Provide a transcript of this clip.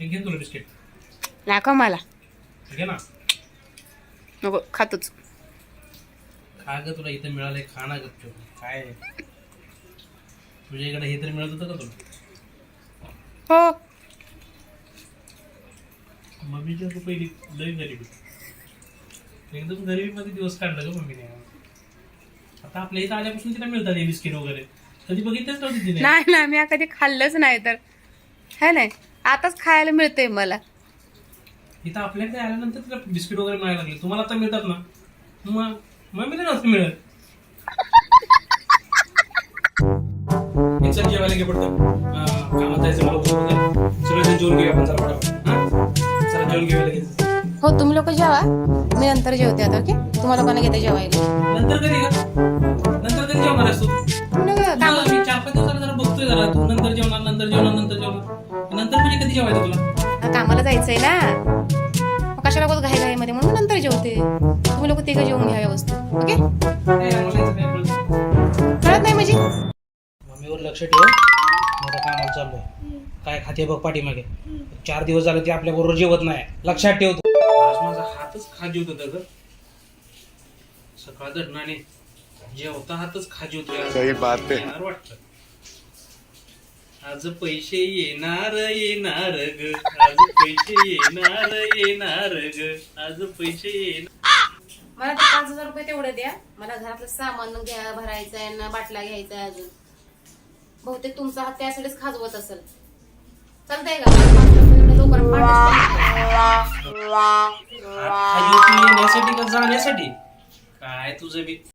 घे तुला बिस्किट. नाका मला. घे ना. नको खातोच. खा ग तुला इथं मिळालंय खा ना गपचूप काय? तुझ्या इकडे हे तरी मिळत होतं का तुला? हो. मम्मीच्या तर पहिली लई गरीबी. एकदम गरिबीमध्ये दिवस काढला ग मम्मीने. आता आपल्या इथं आल्यापासून तिला मिळतात हे बिस्किट वगैरे. कधी बघितलंच नव्हती तिने. नाही ना मी कधी खाल्लंच नाही तर. है नाही? आताच खायला मिळतंय मला. इथं आपल्याकडे आल्यानंतर तिला बिस्किट वगैरे मिळायला लागले. तुम्हाला आता मिळतात ना? मग मम्मीला नसतं मिळत. एक चल जेवायला घे पडतं कामात जायचं मला. सगळेजण जेवून घेऊया आपण जरा पटापट. हा? जेवण घेऊया लगेच हो तुम्ही लोक जेवा. मी नंतर जेवते आता ओके? तुम्हाला लोकांना घेते जेवायला. नंतर कधी का नंतर म्हणजे कधी जेवायचं तुला? कामाला जायचंय ना. मग कशाला बोल घाई घाईमध्ये? म्हणून नंतर जेवते. तुम्ही लोक तिघं जेवून घ्या व्यवस्थित. ओके? नाही, मला याचं नाही कळत. कळत नाही म्हणजे मम्मीवर लक्ष ठेव. कामाला चाललोय. काय खाते बघ पाठीमागे. चार दिवस झाले ते आपल्या बरोबर जेवत नाही. लक्षात ठेव तू. आज माझा हातच खाजी होत होता ग. सकाळ दडणाने. जेवता हातच खाजी होतो सही बात. येणार वाटत. आज पैसे येणार येणार ग आज पैसे येणार येणार ग आज पैसे येणार मला ते पाच हजार रुपये तेवढं द्या मला घरातलं सामान घ्या भरायचं आहे ना बाटला घ्यायचा आहे अजून बहुतेक तुमचा हात त्यासाठीच खाजवत असेल चालतंय का मला पाच हजार रुपये लवकर येण्यासाठी का जाण्यासाठी काय तुझं बी